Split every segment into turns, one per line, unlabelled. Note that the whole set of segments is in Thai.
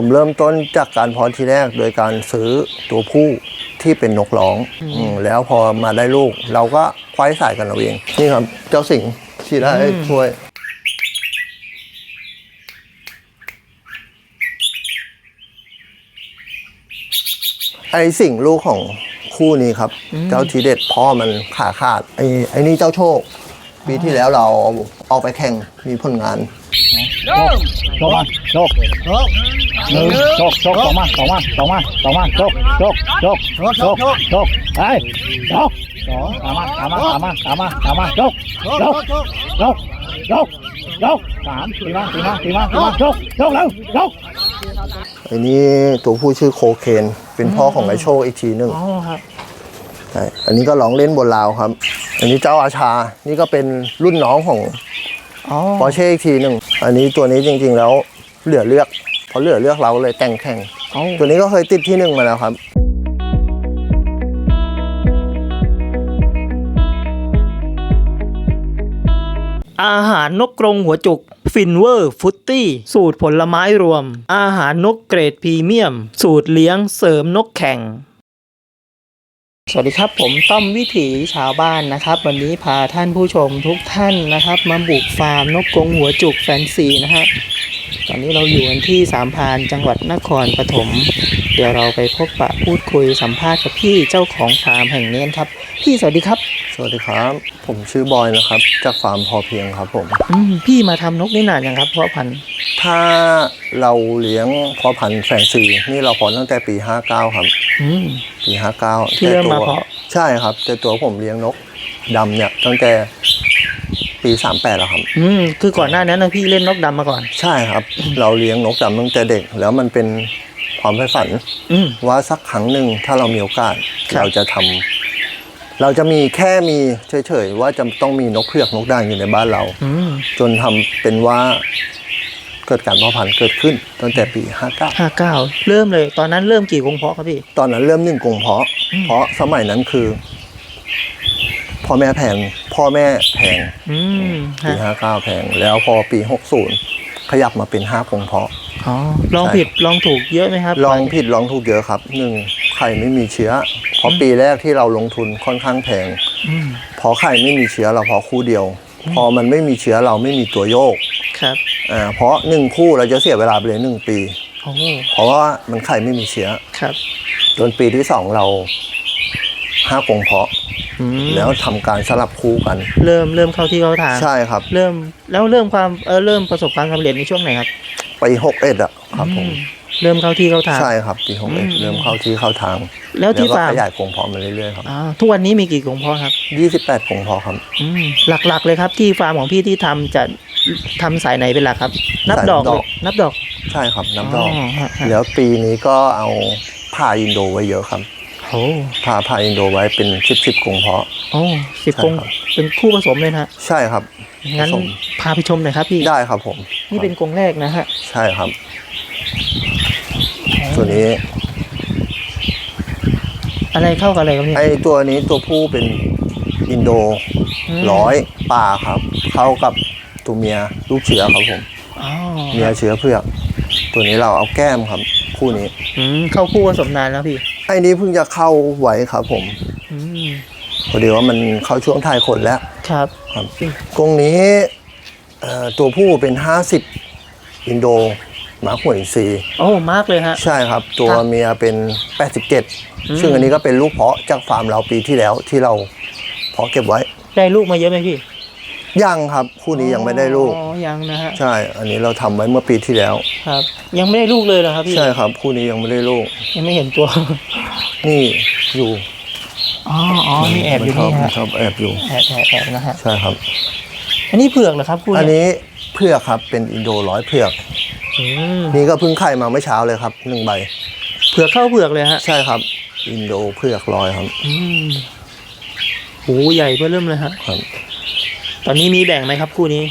ผมเริ่มต้นจากการเพาะทีแรกโดยการซื้อตัวผู้ที่เป็นนกร้องอืมแล้วพอมาได้ลูก เราก็ควายสายกันเราเอง นี่ครับ เจ้าสิงห์ที่ได้ช่วย ไอ้สิ่งลูกของคู่นี้ครับ เจ้าทีเด็ดพ่อมันขาขาดไอ้ไอ้นี่เจ้าโชค ปีที่แล้วเราออกไปแข่งมีผลงาน
โชคมาโชคหนึ่งโชคโชคสองมาสองมาสองมาสองมาโชคโชคโชคโชคโชคไอ้โชคสองตามมาตามมาตามมาตามมาตามมาโชคโชคโชคโชคโชคสามตีมาตีมาตีมาตีมาโชคโชคแล้วโชค
อ้นี่ตัวผู้ชื่อโคเคนเป็นพ่อของไอ้โชคอีกทีหนึ่ง
อ๋อครับ
อันนี้ก็ร้องเล่นบนราวครับ อันนี้เจ้าอาชา นี่ก็เป็นรุ่นน้องของ
อ
ปอเช่อีกทีหนึ่ง อันนี้ตัวนี้จริงๆแล้วเหลือเลือกเพราะเหลือเลือกเราเลยแต่งแข่ง
อ๋อ
ตัวนี้ก็เคยติดที่หนึ่งมาแล้วครับ
อาหารนกกรงหัวจุก ฟินเวอร์ฟุตตี้ สูตรผลไม้รวม อาหารนกเกรดพรีเมียม สูตรเลี้ยงเสริมนกแข่ง สวัสดีครับผมต้อมวิถีชาวบ้านนะครับ วันนี้พาท่านผู้ชมทุกท่านนะครับ มาบุกฟาร์มนกกรงหัวจุกแฟนซีนะฮะตอนนี้เราอยู่กันที่สามพรานจังหวัดนครปฐมเดี๋ยวเราไปพบปะพูดคุยสัมภาษณ์กับพี่เจ้าของฟาร์มแห่งนี้ครับ พี่สวัสดีครับ
สวัสดีครับ ผมชื่อบอยนะครับ จากฟาร์มพอเพียงครับผม
อืมพี่มาทำนกนี่นานยังครับเพาะพันธุ์
ถ้าเราเลี้ยงเพาะพันธุ์แฟนซีนี่เราเพาะตั้งแต่ปี 59 ครับ
อืม
ปี59
ที่เริ่ม
แต่
มา
ตัว
เพาะ
ใช่ครับ แต่ตัวผมเลี้ยงนกดำเนี่ยตั้งแต่ปี38แล้วครับ
อืม คือก่อนหน้านั้นนะพี่เล่นนกดำมาก่อน
ใช่ครับ เราเลี้ยงนกดำตั้งแต่เด็ก แล้วมันเป็นความใฝ่ฝัน
อืม
ว่าสักครั้งหนึ่งถ้าเรามีโอกาส
ครับ
เราจะทำเราจะมีแค่มีเฉยๆว่าจะต้องมีนกเผือกนกด่างอยู่ในบ้านเรา
อืม
จนทำเป็นว่า เกิดการเพาะพันธุ์เกิดขึ้นตั้งแต่ปี 59
ห้าเก้าเริ่มเลย ตอนนั้นเริ่มกี่กรงเพาะครับพี่
ตอนนั้นเริ่มหนึ่งกรงเพาะ
อืม
เพราะสมัยนั้นคือพ่อแม่แพงพ่อแม่แพง
อืม
ปี
ฮะ
59แพงแล้วพอปี 60 ขยับมาเป็น5กรงเพาะ
อ๋อลอง
ใช่
ผิดลองถูกเยอะไหมครับ
ลองผิดลองถูกเยอะครับหนึ่งไข่ไม่มีเชื้อ เพราะปีแรกที่เราลงทุนค่อนข้างแพง
อืม
พอไข่ไม่มีเชื้อเราพอคู่เดียว พอมันไม่มีเชื้อเราไม่มีตัวโยก
ครับ
อ่าเพราะหนึ่งคู่เราจะเสียเวลาไปเลยหนึ่งปี
โอ้
เพราะว่ามันไข่ไม่มีเชื้อ
ครับ
จนปีที่สองเราห้ากรงเพาะ
อืม
แล้วทำการสลับคู่กัน
เริ่มเริ่มเข้าที่เข้าทาง
ใช่ครับ
เริ่มแล้วเริ่มความเออเริ่มประสบความสำเร็จในช่วงไหนครับ
ปีหกเอ็ดอะครับผม
อื เริ่มเข้าที่เข้าทาง
ใช่ครับปีหกเอ็ด
อืม
เริ่มเข้าที่เข้าทาง
แล้วที่
ก็
ฟาร์ม
ขยายกรงเพาะมาเรื่อยๆครับ
อ่าทุกวันนี้มีกี่กรงเพาะครับ
ยี่สิบแปดกรงเพาะครับ
อืมหลักๆเลยครับที่ฟาร์มของพี่ที่ทำจะทำสายไหนเป็นหลักครับ นับ
สาย
ดอก
ดอก
นับดอก
ใช่ครับน้ำดอก
ฮะฮะ
แล้วปีนี้ก็เอาผ่าอินโดไว้เยอะครับ
โอ้
ผ่าผ่าอินโดไว้เป็นสิบสิบกรงเพาะ
โอ้สิบ
ใช่
กรง
ครับ
เป็นคู่ผสมเลยนะฮะ
ใช่ครับ
งั้น
ผสม
พาไปชมหน่อยครับพี่
ได้ครับผม
นี่เป็นกรงแรกนะฮะ
ใช่ครับ ตัวนี้
อะไรเข้ากับอะไรครับเนี่ย
ไอตัวนี้ตัวผู้เป็นอินโด
ม
ร้อยป่าครับ เข้ากับตัวเมียลูกเชื้อครับผม
อ๋อ
เมียเชื้อเผือกตัวนี้เราเอาแก้มครับ คู่นี้
อืมเข้าคู่ผสมนานแล้วพี่
ไอ้นี้เพิ่งจะเข้าไว้ครับผม
อืม
พอดีว่ามันเข้าช่วงทายขนแล้ว
ครับ
ครับกรงนี้เอ่อตัวผู้เป็น50อินโดห มาหวยซี
โอ้มากเลยฮะ
ใช่ครับ ตัว
ครับ
เมียเป็น
อืม
87 ซึ่งอันนี้ก็เป็นลูกเพาะจากฟาร์มเราปีที่แล้วที่เราเพาะเก็บไว้
ได้ลูกมาเยอะไหมพี่
ยังครับ คู่นี้ยังไม่ได้ลูก
อ๋อ ยังนะฮะ
ใช่ อันนี้เราทำไว้เมื่อปีที่แล้ว
ครับ ยังไม่ได้ลูกเลยเหรอครับพี่
ใช่ครับ คู่นี้ยังไม่ได้ลูก
ยังไม่เห็นตัว
นี่อยู่
อ๋ออ๋อนี่แอบอยู่
มั
นี่
ช
ฮะ
ชอบแอบอยู่
แอบแอบแอบนะฮะ
ใช่ครับ
อันนี้เผือกเหรอครับคุณ
อันนี้เผือกครับ เป็นอินโดร้อยเผือก
อืม
นี่ก็เพิ่งไข่มาเมื่อเช้าเลยครับหนึ่งใบ
เผือกเข้าเผือกเลยฮะ
ใช่ครับ อินโดเผือกร้อยครับ
อืมโหใหญ่เพื่อเริ่มเลยฮะ
ครับ
ตอนนี้มีแบ่งไหมครับคู่นี้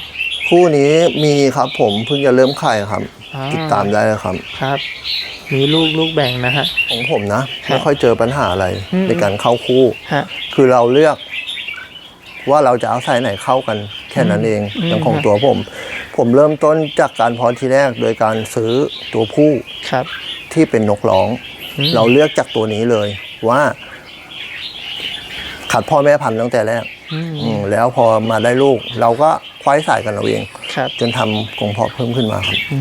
คู่นี้มีครับผมเพิ่งจะเริ่มไข่ครับ
อ่
ติดตามได้เลยครับ
ครับ มีลูกลูกแบ่งนะฮะ
ของผมนะ
ครับ
ไม่ค่อยเจอปัญหาอะไร
อืม
ในการเข้าคู่
ฮะ
คือเราเลือกว่าเราจะเอาสายไหนเข้ากันแค่นั้นเอง
อืม
อย่างของตัวผม ผมเริ่มต้นจากการเพาะทีแรกโดยการซื้อตัวผู้
ครับ
ที่เป็นนกร้อง
อืม
เราเลือกจากตัวนี้เลยว่า ขัดพ่อแม่พันธุ์ตั้งแต่แรก
อืม
อืมแล้วพอมาได้ลูก เราก็ควายสายกันเราเอง
ครับ
จนทำกรงเพาะเพิ่มขึ้นมาครับ
อื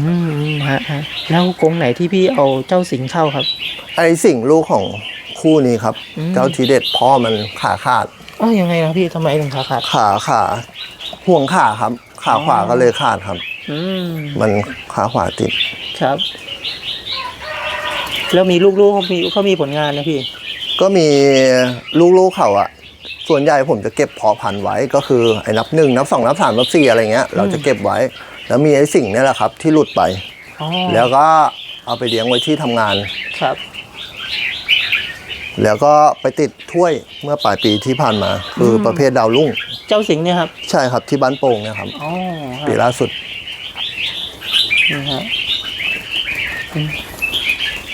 มฮะฮะแล้วกรงไหนที่พี่เอาเจ้าสิงห์เข้าครับ
ไอสิ่งลูกของคู่นี้ครับ
อืม
เจ้าทีเด็ดพ่อมันขาขาด
อ๋อยังไงครับพี่ทำไมถึงขาขาด
ขาขาห่วงขาครับ ขาขวา
อ๋อ
ก็เลยขาดครับ
อืม
มันขาขวาติด
ครับ แล้วมีลูกๆเขามีเขามีผลงานนะพี่
ก็มีลูกๆเขาอะส่วนใหญ่ผมจะเก็บเพาะพันธุ์ไว้ก็คือไอ้นับหนึ่งนับสองนับสามนับสี่อะไรเงี้ย เราจะเก็บไว้ แล้วมีไอ้สิ่งเนี้แหละครับ ที่หลุดไป
อ๋อ
แล้วก็เอาไปเลี้ยงไว้ที่ทำงาน
ครับ
แล้วก็ไปติดถ้วยเมื่อปลายปีที่ผ่านมา คืออ
ม
ประเภทดาวรุ่ง
เจ้าสิงห์เนี่ยครับ
ใช่ครับที่บ้านโป่งเนี่ยครับ
อ๋อค
ปี
รับ
ล่าสุด
นี่ฮะอืม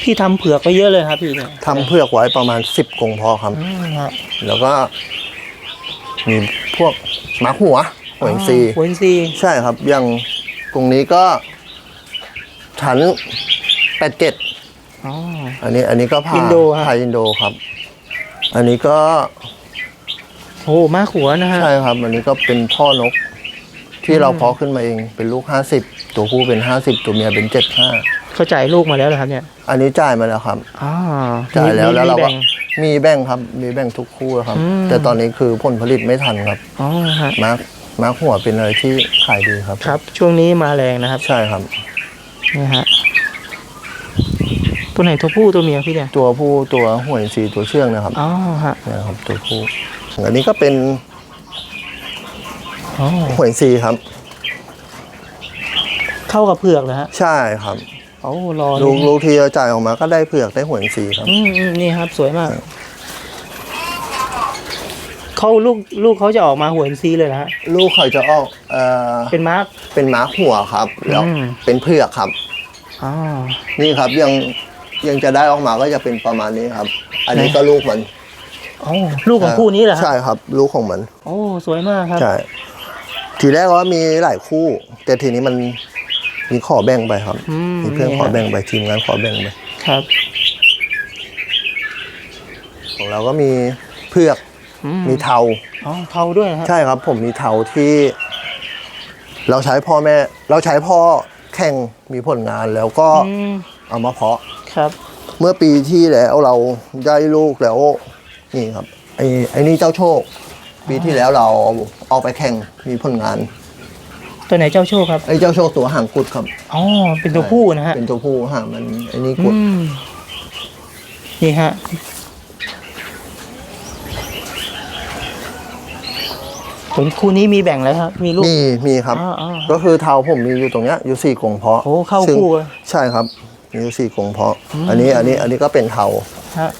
พี่ทำเผือกไปเยอะเลยครับพี่เนี่ย
ทำเพือกไว้ประมาณ 10กรงเพอครับ
อืมฮะ
แล้วก็ มีพวกหมาหัวหัวอินทรี
หัวอินทรีย์
ใช่ครับอย่างกรงนี้ก็ ชั้นแปดเจ็ด
อ๋อ
อันนี้อันนี้ก็พา
อินโดฮะ
พาอินโดครับ อันนี้ก็
โอ้มากหัวนะฮะ
ใช่ครับ อันนี้ก็เป็นพ่อนก ที่เราเพาะขึ้นมาเองเป็นลูกห้าสิบตัวผู้เป็นห้าสิบตัวเมียเป็นเจ็ดห้า
เขาจ่ายลูกมาแล้วเหรอครับเนี่ย
อันนี้จ่ายมาแล้วครับ
อ๋อ
จ่ายแล้ว
มี
แล้วเรา
มี
ก็
แบ่ง
มีแบ่งครับ มีแบ่งทุกคู่ครับ
อืม
แต่ตอนนี้คือผลผลิตไม่ทันครับ
อ๋อฮะ
มาร์คมาร์คหัวเป็นอะไรที่ขายดีครับ
ครับ ช่วงนี้มาแรงนะครับ
ใช่ครับ
นี่ฮะ ตัวไหนตัวผู้ตัวเมียพี่เนี่ย
ตัวผู้ตัวหัวอินทรีย์ตัวเชื่องนะครับ
อ๋อฮะ
เนะครับตัวผู้อันนี้ก็เป็น
อ๋อ
หัวอินทรีย์ครับ
เข้ากับเผือกนะฮะ
ใช่ครับ
โอ้รอ
ลูก
เลย
ลูกที่จะจ่ายออกมาก็ได้เผือกได้หัวอินทรีย์ครับ
อืมอืมนี่ครับ สวยมากเขาลูกลูกเขาจะออกมาหัวอินทรีย์เลยนะฮะ
ลูกเขาจะออกเอ่อ
เป็นมาร์ก
เป็นม้าหัวครับ แล้ว
อืม
เป็นเผือกครับ
อ๋อ
นี่ครับยัง ยังจะได้ออกมาก็จะเป็นประมาณนี้ครับ อันนี้
ไหน
ก็ลูกมัน
โอ้ลูกของคู่นี้เหรอฮะ
ใช่ครับ ลูกของมัน
โอ้สวยมากครับ
ใช่ทีแรกว่ามีหลายคู่ แต่ทีนี้มันมีขอแบ่งไปครับ
อืม
มีเพื่อน
นี่
ขอ
ฮะ
แบ่งไปทีมงานขอแบ่งไป
ครับ
ของเราก็มีเผือก
อื
มีเทา
อ๋อเทาด้วยนะฮะ
ใช่ครับ ผมมีเทาที่ เราใช้พ่อแม่ เราใช้พ่อแข่งมีผลงานแล้วก็
อืม
เอามาเพาะ
ครับ
เมื่อปีที่แล้วเราได้ลูกแล้วนี่ครับไอ้ไอ้นี่เจ้าโชค ปีที่แล้วเราเอาไปแข่งมีผลงาน
ตัวไหนเจ้าโชคครับ
ไอ้เจ้าโชคตัวห่างกุดครับ
อ๋อเป็นตัวผู้นะฮะ
เป็นตัวผู้ห่างมันไอ้นี่
อื
กุด
มนี่ฮะผลคู่นี้มีแบ่งแล้วครับ มีลูก
มีมีครับ
อ๋ออ๋อ
ก็คือเทาผมมีอยู่ตรงเนี้ยอยู่สี่กรงเพาะ
โอ้เข้า
ซึ่ง
คู่เลย
ใช่ครับ มีอยู่สี่กรงเพาะ
อืม
อันนี้อันนี้อันนี้ก็เป็นเทา
ฮะ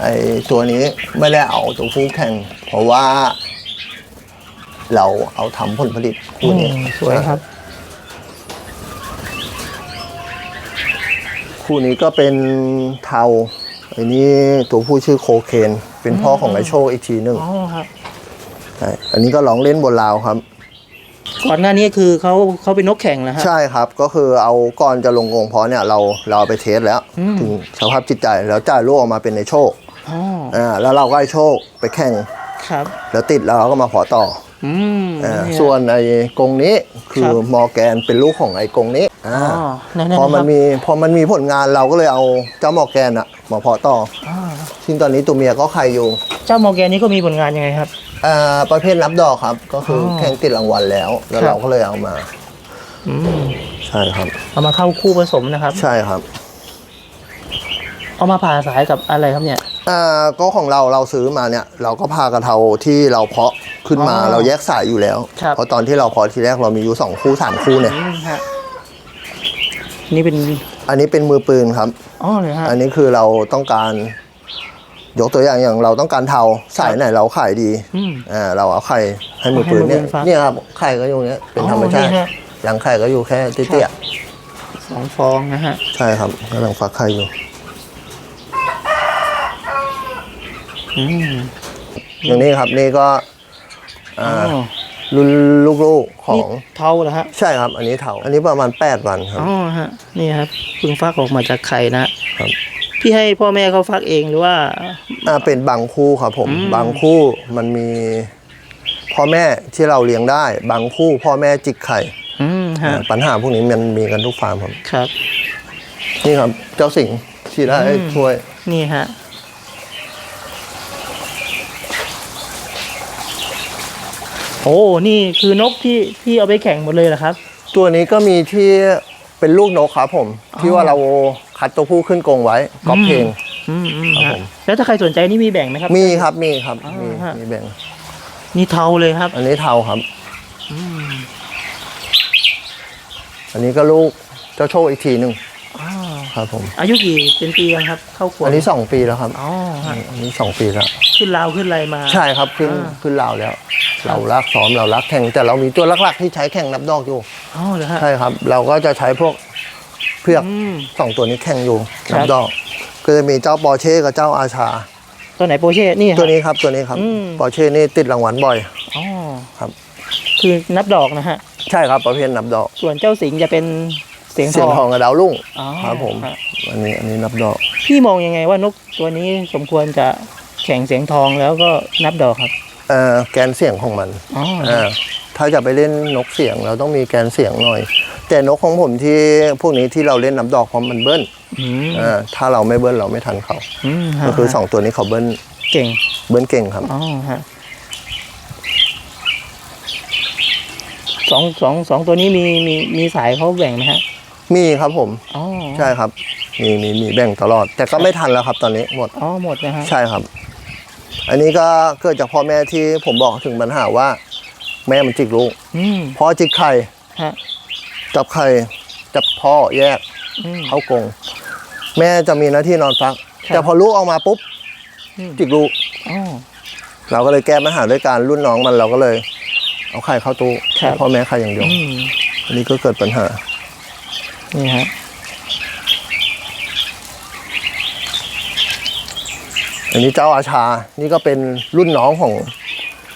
ไอ้ตัวนี้ไม่ได้เอาตัวผู้แข่ง เพราะว่า เราเอาทำผลผลิต
อื
คู่
ม
นี้
สวยครับ
คู่นี้ก็เป็นเทาไอ้นี่ตัวผู้ชื่อโคเคน เป็นพ่อของไอ้โชคอีกทีหนึ่ง
อ๋อครับ
ใช่อันนี้ก็ลองเล่นบนราวครับ
ก่อนหน้านี้คือเขาเขาเป็นนกแข่งแล้วฮะ
ใช่ครับก็คือเอาก่อนจะลงกรงเพาะเนี่ยเราเราเอาไปเทสแล้ว
อืม
ถึงสภาพจิตใจแล้วจ่ายลูกออกมาเป็นในโชค
อ๋อ
อ่าแล้วเราก็ให้โชคไปแข่ง
ครับ
แล้วติดแล้วเราก็มาเพาะต่อ
อืม
อ่า
นี่ฮะ
ส่วนไอ้กรงนี้คือ
ครับ
มอร์แกนเป็นลูกของไอ้กรงนี้อ่า
อ๋อนั่นๆ
พอมัน
นะครับ
มีพอมันมีผลงานเราก็เลยเอาเจ้ามอร์แกนอะมาเพาะต่อ
อ๋อ
ซึ่งตอนนี้ตัวเมียก็ไข่อยู่
เจ้ามอร์แกนนี้ก็มีผลงานยังไงครับ
อ่าประเภทนับดอกครับ ก็คืออ
อ
แข่งติดรางวัลแล้ว แล้ว
ครับ
เราก็เลยเอามา
อืม
ใช่ครับ
เอามาเข้าคู่ผสมนะครับ
ใช่ครับ
เอามาผ่าสายกับอะไรครับเนี่ย
อ่าก็ของเราเราซื้อมาเนี่ย เราก็พากระเทาที่เราเพาะขึ้นมา
อ๋อ
เราแยกสายอยู่แล้ว
ครับ
เพราะตอนที่เราเพาะทีแรกเรามีอยู่สองคู่สามคู่เนี่ย
อืมฮะนี่เป็น
อันนี้เป็นมือปืนครับ
อ๋อเลยฮะ
อันนี้คือเราต้องการ ยกตัวอย่างอย่างเราต้องการเทาสายไหนเราขายดี
อืม
อ่าเราเอาไข่ให้มือปืนเนี่ย
ให้มือปืนฟัก
เนี่ยครับไข่ก็อยู่เนี้ยเป็น
อ๋อ
ธรรมชาติ
นี่ฮะ
หลังไข่ก็อยู่แค่เตี้ย
สองฟองนะฮะ
ๆใช่ครับกำลังฟักไข่อยู่
อืม
อย่างนี้ครับนี่ก็อ่า
อ๋อ
รุ่นลูกๆขอ
นี่
ง
เทาเหรอฮะ
ใช่ครับ อันนี้เถาอันนี้ประมาณ 8 วันครับ
อ๋อฮะ นี่ครับเพิ่งฟักออกมาจากไข่นะครับ พี่ให้พ่อแม่เขาฟักเองหรือว่า
อ่าเป็นบางคู่ครับผม
อืม
บางคู่มันมีพ่อแม่ที่เราเลี้ยงได้ บางคู่พ่อแม่จิกไข่
อืมฮะ
อ่าปัญหาพวกนี้มันมีกันทุกฟาร์มครับ
ครับ
นี่ครับ เจ้าสิงห์ที่ได้
อืม
ช่วย
นี่ฮะโอ้นี่คือนกที่ที่เอาไปแข่งหมดเลยเหรอครับ
ตัวนี้ก็มีที่เป็นลูกนกครับผม
อ๋อ
ที่ว่าเรา คัดตัวผู้ขึ้นกรงไว้ก๊อปเพลง
อืมอืม
ครับ
ฮะ
ผม
แล้วถ้าใครสนใจนี่มีแบ่งไหมครับ
มีครับมีครับ
อ๋อ
มี
ฮะ
มีแบ่ง
นี่เทาเลยครับ
อันนี้เทาครับ
อืม
อันนี้ก็ลูกเจ้าโชคอีกทีหนึ่ง
อ้าว
ครับผม
อายุกี่เป็นปียังครับ เข้าขวบ
อันนี้สองปีแล้วครับ
อ๋อฮะ
อันนี้สองปีแล้ว
ขึ้นราวขึ้นอะไรมา
ใช่ครับขึ้น
อ่า
ขึ้นลาวแล้ว เรารักซ้อมเรารักแข่งแต่เรามีตัวหลักๆที่ใช้แข่งนับดอกอยู่
อ๋อเหรอฮะ
ใช่ครับ เราก็จะใช้พวก เพือก
อืม
สองตัวนี้แข่งอยู่
ครับ
นับดอกก็จะมีเจ้าปอร์เช่กับเจ้าอาชา
ตัวไหนโปเช่นี่ฮะ
ตัวนี้ครับตัวนี้ครับ
อืม
ปอร์เช่นี่ติดรางวัลบ่อย
อ๋อ
ครับ
คือนับดอกนะฮะ
ใช่ครับประเภทนับดอก
ส่วนเจ้าสิงห์จะเป็นเสียงท
เสียง
อง
ทองกับดาวรุ่ง
อ๋อ
ครับผม
ฮะ
อันนี้อันนี้นับดอก
พี่มองยังไงว่านกตัวนี้สมควรจะแข่งเสียงทองแล้วก็นับดอกครับ
เอ่อแกนเสียงของมัน
อ๋อ
อ่าถ้าจะไปเล่นนกเสียงเราต้องมีแกนเสียงหน่อย แต่นกของผมที่พวกนี้ที่เราเล่นนับดอกเพราะมันเบิ้ล
อืม
อ่าถ้าเราไม่เบิ้ลเราไม่ทันเขา
อืมฮะ
ก็คือสองตัวนี้เขาเบิ้ล
เก่ง
เบิ้ลเก่งครับ
อ๋อฮะสองสองสองตัวนี้มีมีมีสายเขาแบ่งไหมฮะ
มีครับผม
อ๋อ
ใช่ครับ มีมีมีแบ่งตลอด แต่ก็ไม่ทันแล้วครับตอนนี้หมด
อ๋อหมดนะฮะ
ใช่ครับ อันนี้ก็เกิดจากพ่อแม่ที่ผมบอกถึงปัญหาว่า แม่มันจิกลูก
อืม
พ่อจิกไข่
ฮะ
จับไข่จับพ่อแยก
อืม
เข้ากรงแม่จะมีหน้าที่นอนฟัก
ครับ
แต่พอลูกออกมาปุ๊บ
อืม
จิกลูก
อ๋อ
เราก็เลยแก้ปัญหาด้วยการรุ่นน้องมันเราก็เลย เอาไข่เข้าตู้
ครับ
ให้พ่อแม่ไข่อย่างเดียว
อืม
อันนี้ก็เกิดปัญหา
นี่ฮะ
อันนี้เจ้าอาชา นี่ก็เป็นรุ่นน้องของ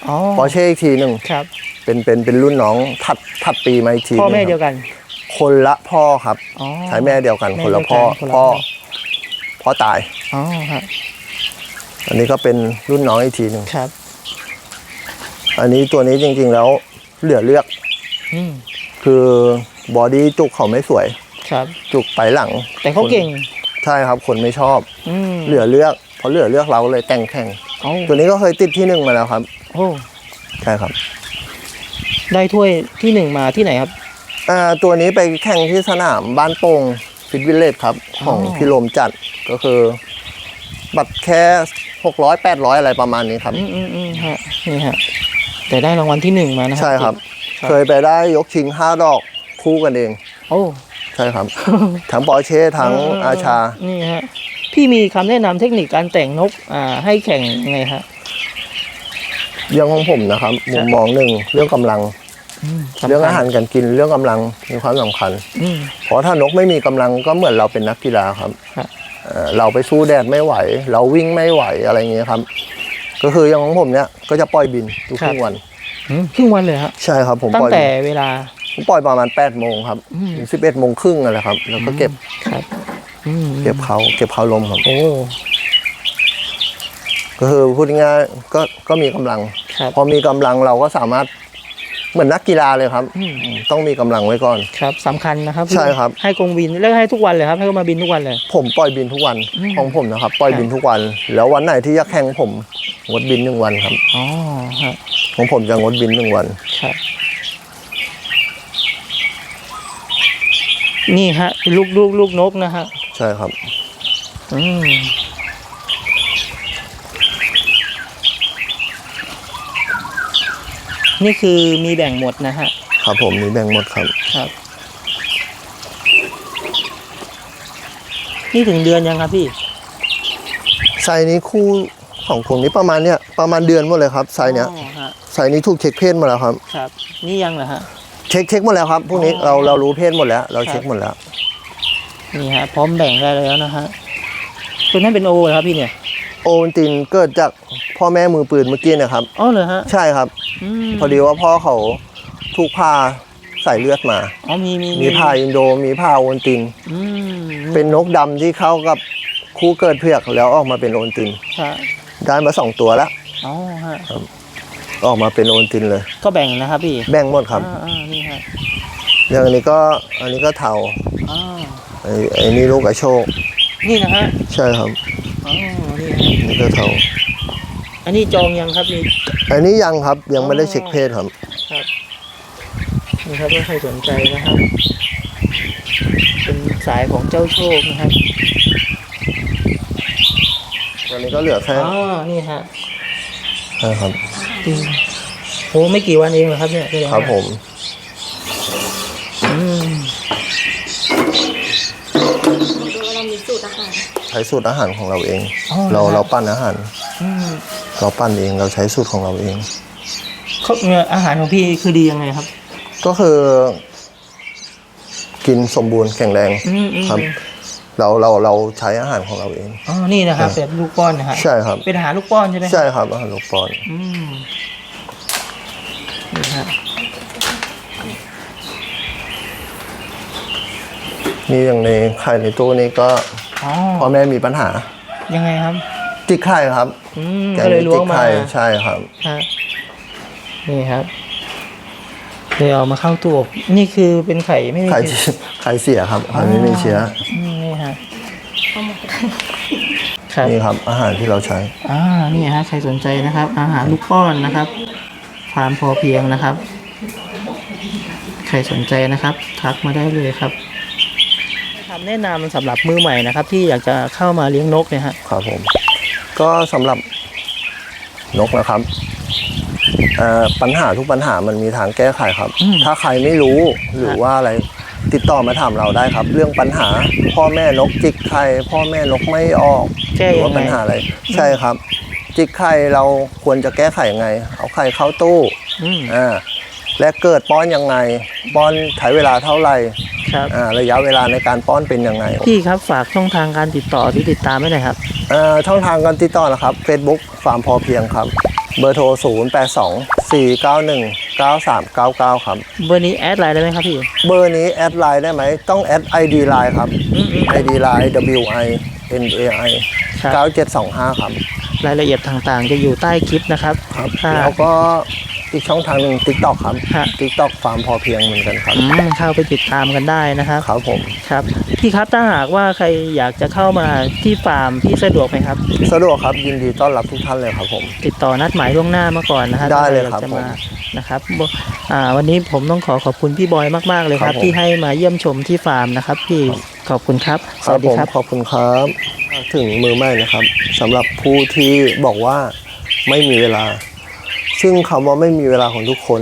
อ๋อ
ปอร์เช่อีกทีหนึ่ง
ครับ
เป็นเป็นเป็นรุ่นน้องถัดถัดปีมาอีกที
พ่อแม่
หนึ่ง
เดียวกัน
คนละพ่อครับ
อ๋อ
ใช้แม่เดียวกัน
แม่
คนละ
เดียวกัน
พ่อ
คนละ
พ่อ
พ่อ
พ่อตาย
อ๋อฮะ
อันนี้ก็เป็นรุ่นน้องอีกทีหนึ่ง
ครับ
อันนี้ตัวนี้จริง ๆ แล้วเหลือเลือก
อืม
คือบอดี้จุกเขาไม่สวย
ครับ
จุกไปหลัง
แต่เขาเก่ง
ใช่ครับคนไม่ชอบ
อืม
เหลือเลือกพอเหลือเลือกเราก็เลยแต่งแข่ง
โอ้
ตัวนี้ก็เคยติดที่หนึ่งมาแล้วครับ
โอ้
ใช่ครับ
ได้ถ้วยที่หนึ่งมาที่ไหนครับ
อ่าตัวนี้ไปแข่งที่สนามบ้านโป่งฟิตวิลเลจครับ ของ
อ๋อ
พี่ลมจัดก็คือ บัตรแค่หกร้อยแปดร้อยอะไรประมาณนี้ครับ
อืมอืมอืมฮะนี่ฮะแต่ได้รางวัลที่หนึ่งมานะ
ใช่ครับ
ครับ
เคยไปได้ยกชิงห้าดอกคู่กันเอง
โอ้
ใช่ครับทั้งปอร์เช่ทั้งอาชา
นี่ฮะพี่มีคำแนะนำเทคนิคการแต่งนกอ่าให้แข่งยังไงฮะ
เรื่องของผมนะครับมุมมองหนึ่งเรื่องกำลัง
สำคัญ
เรื่องอาหารการกินเรื่องกำลังมีความสำคัญ
อืม
เพราะถ้านกไม่มีกำลังก็เหมือนเราเป็นนักกีฬาครับ
ครับ
เอ่อเราไปสู้แดดไม่ไหว เราวิ่งไม่ไหวอะไรอย่างเงี้ยครับ ก็คืออย่างของผมเนี้ยก็จะปล่อยบินทุกครึ่งวัน
อืมครึ่งวันเลยฮะ
ใช่ครับผม
ตั้
ป
ง
ล่อย
แต่
บิน
เวลา
ผมปล่อยประมาณ8ปดโมงครับ
อืม
ถึงสิบเอ็ดโมงครึ่งอะไรครับ แล้วก็เก็บ
ครับอืม
เก็บเขาเก็บเขาลมครับ
โอ้
ก็คือพูดง่ายๆก็ก็มีกำลัง
ครับ
พอมีกำลังเราก็สามารถเหมือนนักกีฬาเลยครับ
อืม
ต้องมีกำลังไว้ก่อน
ครับสำคัญนะครับ
ใช่ครับ
ให้กงบินแล้วให้ทุกวันเลยครับให้เขามาบินทุกวันเลย
ผมปล่อยบินทุกวัน
อืม
ของผมนะครับ ปล่อยบินทุกวัน แล้ววันไหนที่อยากแข่งผมงดบินหนึ่งวันครับ
อ๋อฮะ
ของผมจะงดบินหนึ่งวัน
ครับ นี่ฮะ ลูกลูกลูกนกนะฮะ
ใช่ครับ
อืม นี่คือมีแบ่งหมดนะฮะ
ครับผมมีแบ่งหมดครับ
ครับ นี่ถึงเดือนยังครับพี่
ไซส์นี้คู่ของผมนี้ประมาณเนี้ยประมาณเดือนหมดเลยครับไซส์เนี้ย
อ๋อฮะ
ไซส์นี้ถูกเช็คเพศหมาแล้วครับ
ครับ นี่ยังเหรอฮะ
เช็คเช็คหมดแล้วครับพวกนี้
อ๋อ
เราเรารู้เพศหมดแล้ว เรา
ครับ
เช็คหมดแล้ว
นี่ฮะ พร้อมแบ่งได้แล้วนะฮะตัวนั้นเป็นโอเหรอครับพี่เนี่ย
โอวัลตินเกิดจากพ่อแม่มือปืนเมื่อกี้นะครับ
อ๋อเหรอฮะ
ใช่ครับ
อื ม
พอดีว่าพ่อเขาถูกพาใส่เลือดมา
อ๋อมีมี
มีพาอินโดมีพาโอนติน
อืม
เป็นนกดำที่เข้ากับคู่เกิดเพือกแล้วออกมาเป็นโอนติน
ฮะ
ได้มาสองตัวแล้ว
อ๋อฮะ
ออกมาเป็นโอนตินเลย
ก็แบ่งนะครับพี่
แบ่งหมดครับ
อ่าอ่านี่ฮะ
อย่างอันนี้ก็อันนี้ก็เทา
อ่า
ไอ้ไอ้นี่ลูกไอโชค
นี่นะฮะ
ใช่ครับ
อ๋อนี่ฮะ
นี่ก็เทา
อันนี้จองยังครับนี่
อันนี้ยังครับยังไม่ได้เช็คเพศครับ
ครับนี่ครับถ้าใครสนใจนะครับ เป็นสายของเจ้าโชคนะครับ
ตอนนี้ก็เหลือแค่
อ๋อนี่ฮะ
ใช่ครับ
จริงโอ้ไม่กี่วันเองเหรอครับเนี่ย
ครับผม
อืม
เรามีสูตรอาหาร
ใช้สูตรอาหารของเราเอง
อ๋อ
เรา
หอ
เราปั้นอาหาร
อืม
เราปั้นเองเราใช้สูตรของเราเอง
เขาเนี่ยอาหารของพี่คือดียังไงครับ
ก็คือ กินสมบูรณ์แข็งแรง
อืมอืม
ครับเราเราเราใช้อาหารของเราเอง
อ๋อนี่นะครับแบบลูกป้อนนะฮะ
ใช่ครับ
เป็นอาหารลูกป้อนใช่ไหม
ใช่ครับอาหารลูกปอน
อืมนี่ฮะ
นี่อย่างในไข่ในตู้นี้ก็
อ๋อ
พ่อแม่มีปัญหา
ยังไงครับ
จิกไข่ครับ
อืม
แก
ก็
ง
เลย
นี้
ล้ว
จิ
ง
ก
มา
ไข่ใช่ครับ
ฮะนี่ครับเลยเอามาเข้าตู้อบนี่คือเป็นไข่ไม่มี
ไข่
เชื้อ
ไข่เสียครับไข่ไม่มีเชื้อ
อืมนี่ฮะ
เอาหมด
ครับ
นี่ครับ อาหารที่เราใช้
อ่านี่ฮะใครสนใจนะครับ อาหารลูกป้อนนะครับฟาร์มพอเพียงนะครับ ใครสนใจนะครับ ทักมาได้เลยครับคำแนะนำสำหรับมือใหม่นะครับ ที่อยากจะเข้ามาเลี้ยงนกเนี่ยฮะ
ครับผม ก็สำหรับนกนะครับเอ่อปัญหาทุกปัญหามันมีทางแก้ไขครับ ถ้าใครไม่รู้หรือว่าอะไรติดต่อมาถามเราได้ครับ เรื่องปัญหาพ่อแม่นกจิกไข่พ่อแม่นกไม่ออก
แก้
หรือ
ยั
ว่าง
ไง
ปัญหาอะไร ใช่ครับ จิกไข่เราควรจะแก้ไขยังไง เอาไข่เข้าตู้
อืม
อ่าและเกิดป้อนยังไงป้อนใช้เวลาเท่าไหร่
ครับ
อ่าระยะเวลาในการป้อนเป็นยังไง
พี่ครับฝากช่องทางการติดต่อที่ติดตามไว้หน่อยครับ
เอ่อช่องทางการติดต่อนะครับ Facebook ฟาร์มพอเพียงครับ เบอร์โทร 0 8 2 4 9 1 9 3 9 9 ครับ
เบอร์นี้แอดไลน์ได้ไหมครับพี่
เบอร์นี้แอดไลน์ได้ไหมต้องแอด ID ไลน์ครับ
อืมอืม
ID ไลน์ W I N A I
ครับ
9725 ครับ
รายละเอียดต่างๆ จะอยู่ใต้คลิปนะครับ
ครับ
ค่ะ
แล้วก็ อีกช่องทางหนึ่ง TikTok ครับ
ฮะ
TikTok ฟาร์มพอเพียงเหมือนกันครับ
อืมเข้าไปติดตามกันได้นะครับ
ครับผม
ครับ พี่ครับถ้าหากว่าใครอยากจะเข้ามาที่ฟาร์มพี่สะดวกไหมครับ
สะดวกครับยินดีต้อนรับทุกท่านเลยครับผม
ติดต่อนัดหมายล่วงหน้ามาก่อนนะครับ
ได้เลย
ถ้า
ครับ
ใจะ
ผม
มานะครับบอ่าวันนี้ผมต้องขอขอบคุณพี่บอยมากๆเลยค
ครั
รั
บบผม
ที่ให้มาเยี่ยมชมที่ฟาร์มนะครับพี่ขอบคุณครับส
ครั
วั
บ
สดี
ผม
ครับ
ขอบคุณครับถึงมือใหม่นะครับสำหรับผู้ที่บอกว่าไม่มีเวลา ซึ่งคำว่าไม่มีเวลาของทุกคน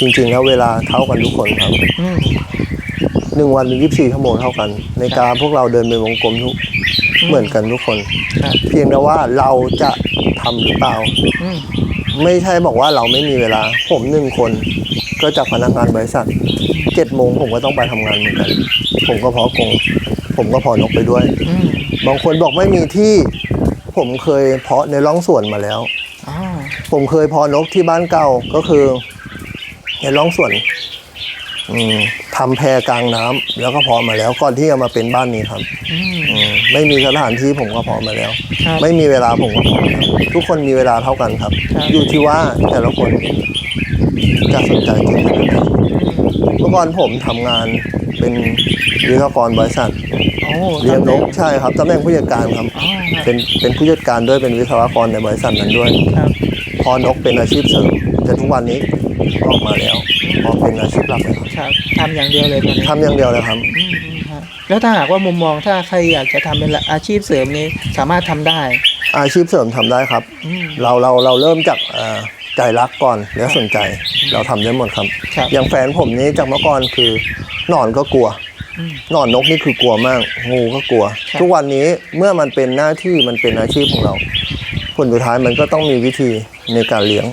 จริงๆแล้วเวลาเท่ากันทุกคนครับ
อืม
หนึ่งวันมียี่สิบสี่ชั่วโมงเท่ากัน ในการพวกเราเดินเป็นวงกลมทุกเหมือนกันทุกคน
ครับ
เพียงแต่ว่าเราจะทำหรือเปล่า
อืม
ไม่ใช่บอกว่าเราไม่มีเวลา ผมหนึ่งคนก็จากพนักงานบริษัทเจ็ดโมงผมก็ต้องไปทำงานเหมือนกัน ผมก็เพอกง ผมก็เพอนกไปด้วย
อืม
บางคนบอกไม่มีที่ ผมเคยเพาะในร่องสวนมาแล้ว
อ๋อ
ผมเคยเพาะนกที่บ้านเก่าก็คือในร่องสวนอืมทำแพกลางน้ำแล้วก็เพาะมาแล้วก่อนที่จะมาเป็นบ้านนี้ครับ
อืม
อืมไม่มีสถานที่ผมก็เพาะมาแล้ว
ครับ
ไม่มีเวลาผมก็เพาะครับทุกคนมีเวลาเท่ากันครับ
ครับ
อยู่ที่ว่าแต่ละคนจะสนใจที่ไหนเมื่อก่อนผมทำงานเป็นวิศวกรบริษัท
โอ้
เลี้ยงนก
ตำแห
ใช่ครับตำแหน่งผู้จัดการครับ
อ๋อครับ
เป็นเป็นผู้จัดการด้วยเป็นวิศวกรในบริษัทนั้นด้วย
ครับ
พอนกเป็นอาชีพเสริมแต่ทุกวันนี้ออกมาแล้วพอเป็นอาชีพหลักเลยครับ
ครับทำอย่างเดียวเลยตอนนี้
ทำอย่างเดียวเลยครับ
อืมอืมครับแล้วถ้าหากว่ามุมมองถ้าใครอยากจะทำเป็นอาชีพเสริมนี้สามารถทำได้
อาชีพเสริมทำได้ครับ
อืม
เราเราเราเริ่มจากเอ่อใจรักก่อนแล้วสนใจ เราทำได้หมดครับ
ครับ
อย่างแฟนผมนี้จากเมื่อก่อนคือหนอนก็กลัว
อืม
หนอนนกนี่คือกลัวมาก งูก็กลัว
ครับ
ทุกวันนี้เมื่อมันเป็นหน้าที่มันเป็นอาชีพของเรา ผลสุดท้ายมันก็ต้องมีวิธี ในการเลี้ยง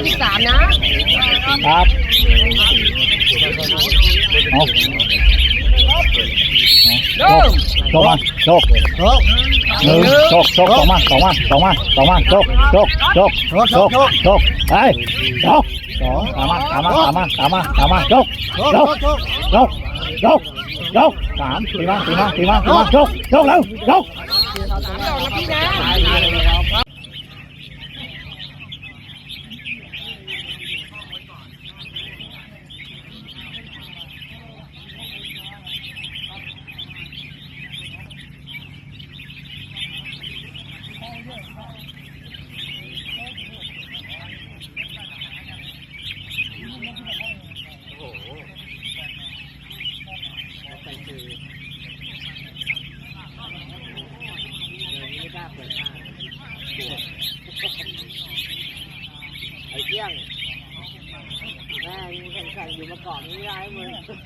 ถ้าเป็นที่สามนะครับ
เอาโชคโชคมาโชคหนึ่งโชคโชคสองมาสองมาสองมาสองมาโชคโชคโชคโชคโชคโชคไอ้โชคสองตามมาตามมาตามมาตามมาตามมาโชคโชคโชคโชคโชคโชคสามตีมาตีมาตีมาตีมาโชคโชคเร็วโชค